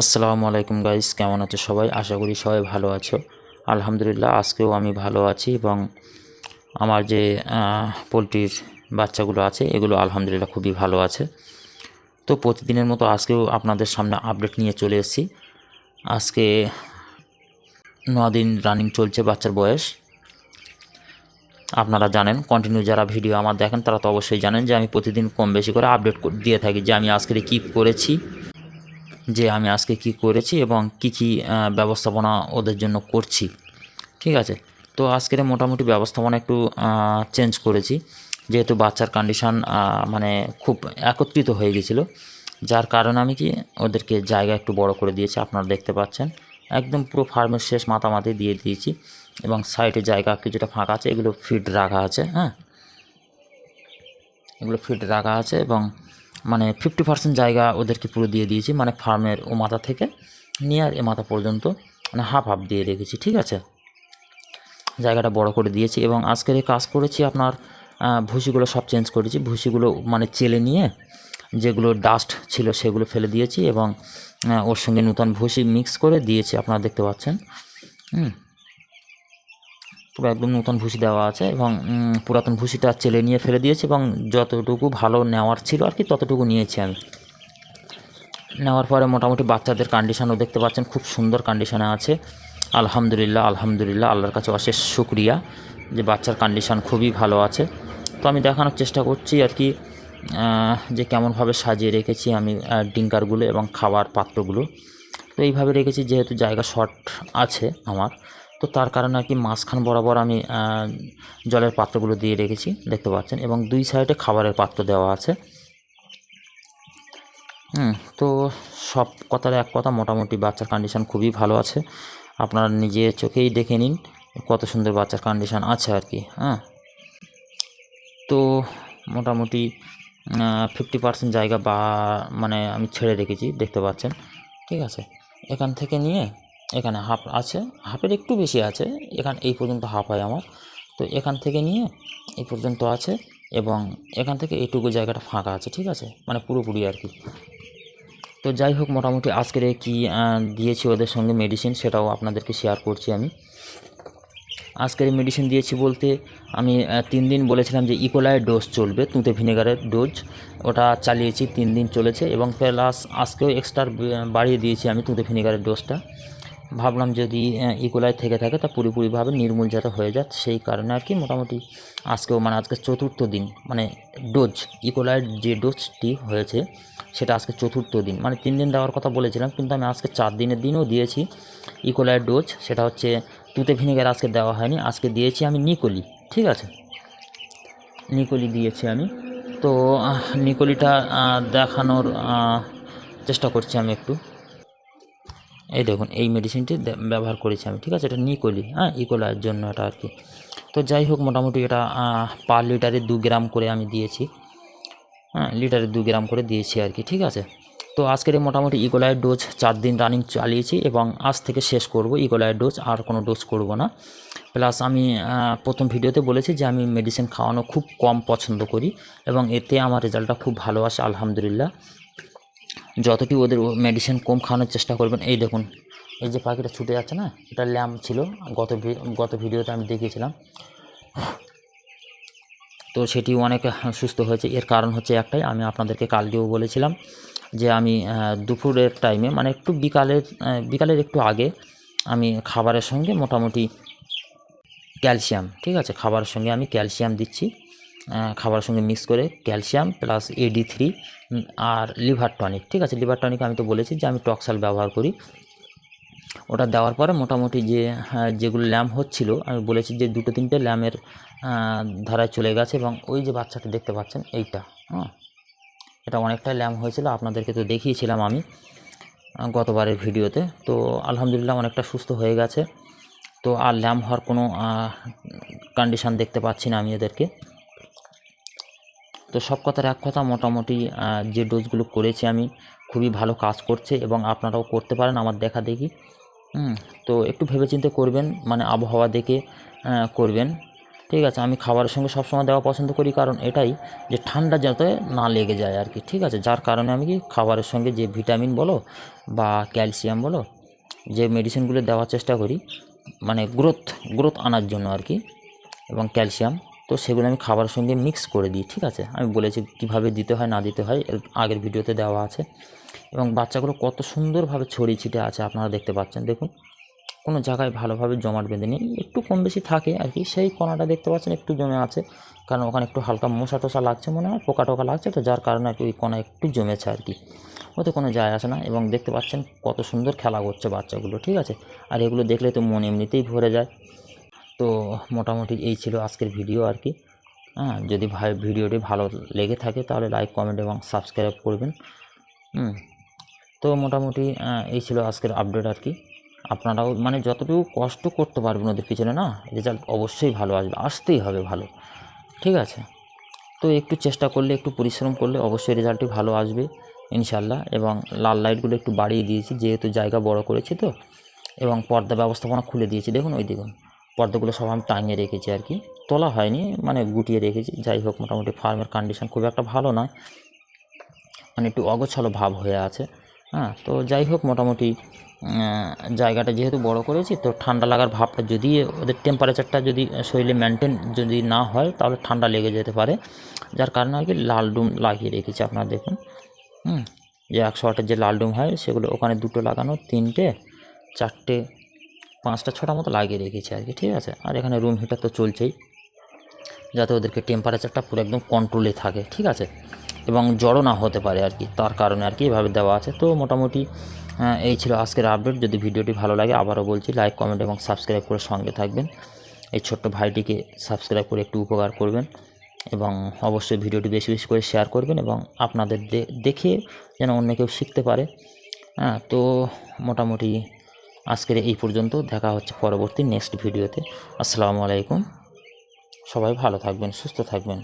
আসসালামু আলাইকুম গাইস, কেমন আছো সবাই? আশা করি সবাই ভালো আছো। আলহামদুলিল্লাহ, আজকেও আমি ভালো আছি এবং আমার যে পোলট্রির বাচ্চাগুলো আছে, এগুলো আলহামদুলিল্লাহ খুবই ভালো আছে। তো প্রতিদিনের মতো আজকেও আপনাদের সামনে আপডেট নিয়ে চলে এসেছি। আজকে ন দিন রানিং চলছে বাচ্চার বয়স। আপনারা জানেন কন্টিনিউ যারা ভিডিও আমার দেখেন, তারা তো অবশ্যই জানেন যে আমি প্রতিদিন কম বেশি করে আপডেট দিয়ে থাকি যে আমি আজকে কী করেছি। যে আমি আজকে কি করেছি এবং কি কি ব্যবস্থাপনা ওদের জন্য করছি। ঠিক আছে? তো আজকের মোটামুটি ব্যবস্থাপনা একটু চেঞ্জ করেছি। যেহেতু বাচ্চার কন্ডিশান মানে খুব একত্রিত হয়ে গেছিল, যার কারণে আমি কি ওদেরকে জায়গা একটু বড় করে দিয়েছি, আপনারা দেখতে পাচ্ছেন। একদম পুরো ফার্মের শেষ মাথামাতি দিয়ে দিয়েছি এবং সাইডে জায়গা কিছুটা ফাঁকা আছে, এগুলো ফিট রাখা আছে হ্যাঁ? এগুলো ফিট রাখা আছে এবং মানে ফিফটি পার্সেন্ট জায়গা ওদেরকে পুরো দিয়ে দিয়েছি মানে ফার্মের ও মাথা থেকে নিয়ে আর এ মাথা পর্যন্ত মানে হাফ হাফ দিয়ে রেখেছি, ঠিক আছে? জায়গাটা বড় করে দিয়েছি এবং আজকের এই কাজ করেছি আপনার ভুসিগুলো সব চেঞ্জ করেছি, ভুসিগুলো মানে চেলে নিয়ে যেগুলো ডাস্ট ছিল সেগুলো ফেলে দিয়েছি এবং ওর সঙ্গে নতুন ভুসি মিক্স করে দিয়েছি, আপনারা দেখতে পাচ্ছেন। হুম। পুরো একদম নতুন ভুসি দেওয়া আছে এবং পুরাতন ভুসিটা চেলে নিয়ে ফেলে দিয়েছি এবং যতটুকু ভালো নেওয়ার ছিল আর কি ততটুকু নিয়েছি আমি। নেওয়ার পরে মোটামুটি বাচ্চাদের কন্ডিশানও দেখতে পাচ্ছেন, খুব সুন্দর কন্ডিশানে আছে। আলহামদুলিল্লাহ আলহামদুলিল্লাহ, আল্লাহর কাছে অশেষ শুক্রিয়া যে বাচ্চার কন্ডিশান খুবই ভালো আছে। তো আমি দেখানোর চেষ্টা করছি আর কি যে কেমনভাবে সাজিয়ে রেখেছি আমি ডিঙ্কারগুলো এবং খাবার পাত্রগুলো। তো এইভাবে রেখেছি, যেহেতু জায়গা শর্ট আছে আমার তো তার কারণে আর কি মাঝখান বরাবর আমি জলের পাত্রগুলো দিয়ে রেখেছি, দেখতে পাচ্ছেন। এবং দুই সাইডে খাবারের পাত্র দেওয়া আছে। হুম, তো সব কথার এক কথা, মোটামুটি বাচ্চার কন্ডিশন খুবই ভালো আছে। আপনারা নিজে চোখেই দেখে নিন কত সুন্দর বাচ্চার কন্ডিশন আছে আর কি হ্যাঁ। তো মোটামুটি ফিফটি পার্সেন্ট জায়গা বা মানে আমি ছেড়ে রেখেছি, দেখতে পাচ্ছেন। ঠিক আছে, এখান থেকে নিয়ে এখানে হাফ আছে, হাফের একটু বেশি আছে, এখান, এই পর্যন্ত হাফ হয় আমার। তো এখান থেকে নিয়ে এই পর্যন্ত আছে এবং এখান থেকে এইটুকু জায়গাটা ফাঁকা আছে, ঠিক আছে? মানে পুরোপুরি আর কি। তো যাই হোক, মোটামুটি আজকের কী দিয়েছি ওদের সঙ্গে মেডিসিন সেটাও আপনাদেরকে শেয়ার করছি আমি। আজকের মেডিসিন দিয়েছি বলতে আমি তিন দিন বলেছিলাম যে ইকোলায় ডোজ চলবে, তুঁতে ভিনেগারের ডোজ ওটা চালিয়েছি, তিন দিন চলেছে এবং প্লাস আজকেও এক্সট্রা বাড়িয়ে দিয়েছি আমি তুঁতে ভিনেগারের ডোজটা ভাবলাম যদি ইকোলাই থেকে থাকে তা পুরোপুরিভাবে নির্মূল যাতে হয়ে যায় সেই কারণে আর কি মোটামুটি আজকেও মানে আজকে চতুর্থ দিন মানে ডোজ ইকোলাইয়ের যে ডোজটি হয়েছে, সেটা আজকে চতুর্থ দিন মানে তিন দিন দেওয়ার কথা বলেছিলাম, কিন্তু আমি আজকে চার দিনের দিনও দিয়েছি ইকোলাইয়ের ডোজ, সেটা হচ্ছে তুতে ভিনেগার আজকে দেওয়া হয়নি, আজকে দিয়েছি আমি নিকলি, ঠিক আছে? নিকলি দিয়েছি আমি, তো নিকলিটা দেখানোর চেষ্টা করছি আমি একটু। এই দেখুন, এই মেডিসিনটি ব্যবহার করেছি আমি, ঠিক আছে? এটা নিকলি হ্যাঁ? ইকোলার জন্য এটা আর কি। তো যাই হোক, মোটামুটি এটা পার লিটারে দু গ্রাম করে আমি দিয়েছি হ্যাঁ? লিটারে দু গ্রাম করে দিয়েছি আর কি, ঠিক আছে? তো আজকের মোটামুটি ইকোলাইয়ের ডোজ চার দিন রানিং চালিয়েছি এবং আজ থেকে শেষ করব ইকোলাইয়ের ডোজ আর কোনো ডোজ করব না। প্লাস আমি প্রথম ভিডিওতে বলেছি যে আমি মেডিসিন খাওয়ানো খুব কম পছন্দ করি এবং এতে আমার রেজাল্টটা খুব ভালো আসে, আলহামদুলিল্লাহ। যতটি ওদের মেডিসিন কম খাওয়ানোর চেষ্টা করবেন, এই দেখুন, এই যে পাখিটা ছুটে যাচ্ছে না, এটা ল্যাম্প ছিল, গত গত ভিডিওতে আমি দেখিয়েছিলাম। তো সেটি অনেক সুস্থ হয়েছে, এর কারণ হচ্ছে একটাই, আমি আপনাদেরকে কালকেও বলেছিলাম যে আমি দুপুরের টাইমে মানে একটু বিকালের বিকালের একটু আগে আমি খাবারের সঙ্গে মোটামুটি ক্যালসিয়াম, ঠিক আছে, খাবারের সঙ্গে আমি ক্যালসিয়াম দিচ্ছি। আহ, খাবারের সঙ্গে মিক্স করে ক্যালসিয়াম প্লাস এডি থ্রি আর লিভার টনিক ঠিক আছে? লিভার টনিক আমি তো বলেছি যে আমি টক্সাল ব্যবহার করি। ওটা দেওয়ার পরে মোটামুটি যে হ্যাঁ, যেগুলো ল্যাম্প হচ্ছিল আমি বলেছি যে দুটো তিনটে ল্যাম্পের ধারায় চলে গেছে এবং ওই যে বাচ্চাটা দেখতে পাচ্ছেন এইটা হ্যাঁ? এটা অনেকটা ল্যাম্প হয়েছিল আপনাদেরকে তো দেখিয়েছিলাম আমি গতবারের ভিডিওতে। তো আলহামদুলিল্লাহ অনেকটা সুস্থ হয়ে গেছে। তো আর ল্যাম্প হওয়ার কোনো কন্ডিশান দেখতে পাচ্ছি না আমি এদেরকে। তো সব কথার এক কথা মোটামুটি যে ডোজগুলো করেছি আমি, খুবই ভালো কাজ করছে এবং আপনারাও করতে পারেন আমার দেখা দেখি। তো একটু ভেবেচিন্তে করবেন মানে আবহাওয়া দেখে করবেন। ঠিক আছে, আমি খাবারের সঙ্গে সবসময় দেওয়া পছন্দ করি, কারণ এটাই যে ঠান্ডা যাতে না লেগে যায় আর কি ঠিক আছে? যার কারণে আমি কি খাবারের সঙ্গে যে ভিটামিন বলো বা ক্যালসিয়াম বলো, যে মেডিসিনগুলো দেওয়ার চেষ্টা করি মানে গ্রোথ গ্রোথ আনার জন্য আর কি এবং ক্যালসিয়াম তো সেগুলো আমি খাবারের সঙ্গে মিক্স করে দিই, ঠিক আছে? আমি বলেছি কীভাবে দিতে হয়, না দিতে হয় আগের ভিডিওতে দেওয়া আছে। এবং বাচ্চাগুলো কত সুন্দরভাবে ছড়িয়ে ছিটে আছে, আপনারা দেখতে পাচ্ছেন। দেখুন, কোনো জায়গায় ভালোভাবে জমাট বেঁধে নেই, একটু কম বেশি থাকে আর কি। সেই কণাটা দেখতে পাচ্ছেন, একটু জমে আছে। কারণ ওখানে একটু হালকা মশা টশা লাগছে, মনে হয় পোকা টোকা লাগছে, তো যার কারণে আর কি ওই কণা একটু জমেছে আর কি। ওতে কোনো যায় আসে না এবং দেখতে পাচ্ছেন কত সুন্দর খেলা করছে বাচ্চাগুলো, ঠিক আছে? আর এগুলো দেখলে তো মন এমনিতেই ভরে যায়। তো মোটামুটি এই ছিল আজকের ভিডিও আর কি। হ্যাঁ যদি ভাই ভিডিওটি ভালো লেগে থাকে তাহলে লাইক কমেন্ট এবং সাবস্ক্রাইব করবেন। হুম, তো মোটামুটি এই ছিল আজকের আপডেট আর কি। আপনারাও মানে যতটুকু কষ্ট করতে পারবেন ওদের পিছনে না রেজাল্ট অবশ্যই ভালো আসবে, আসতেই হবে ভালো। ঠিক আছে? তো একটু চেষ্টা করলে, একটু পরিশ্রম করলে অবশ্যই রেজাল্টটি ভালো আসবে ইনশাল্লাহ এবং লাল লাইটগুলো একটু বাড়িয়ে দিয়েছি, যেহেতু জায়গা বড় করেছি তো, এবং পর্দা ব্যবস্থাপনা খুলে দিয়েছি। দেখুন, ওই দেখুন। পর্দাগুলো সব আমি টাঙিয়ে রেখেছি আর কি। তোলা হয়নি মানে গুটিয়ে রেখেছি। যাই হোক, মোটামুটি ফার্মের কন্ডিশন খুব একটা ভালো নয়। মানে একটু অগোছালো ভাব হয়ে আছে। হ্যাঁ তো যাই হোক, মোটামুটি জায়গাটা যেহেতু বড় করেছি, তো ঠান্ডা লাগার ভাবটা যদি ওদের টেম্পারেচারটা যদি শরীরে মেনটেন যদি না হয়, তাহলে ঠান্ডা লেগে যেতে পারে। যার কারণে আর কি লাল ডুম লাগিয়ে রেখেছি আপনারা দেখুন। হুম, যে একশো ওয়াটের যে লাল ডুম হয়, সেগুলো ওখানে দুটো লাগানো, তিনটে, চারটে পাঁচটা, ছটা মতো লাগিয়ে রেখেছি আর কি ঠিক আছে? আর এখানে রুম হিটার তো চলছেই। যাতে ওদেরকে টেম্পারেচারটা পুরো একদম কন্ট্রোলে থাকে, ঠিক আছে? এবং জড়ো না হতে পারে আর কি, তার কারণে আর কি এভাবে দেওয়া আছে। তো মোটামুটি এই ছিল আজকের আপডেট যদি ভিডিওটি ভালো লাগে, আবারও বলছি লাইক কমেন্ট এবং সাবস্ক্রাইব করে সঙ্গে থাকবেন। এই ছোট্ট ভাইটিকে সাবস্ক্রাইব করে একটু উপকার করবেন এবং অবশ্যই ভিডিওটি বেশি বেশি করে শেয়ার করবেন এবং আপনাদের দেখে যেন অন্য কেউ শিখতে পারে। হ্যাঁ তো মোটামুটি আজকের এই পর্যন্ত। দেখা হচ্ছে পরবর্তী নেক্সট ভিডিওতে আসসালামু আলাইকুম। সবাই ভালো থাকবেন, সুস্থ থাকবেন।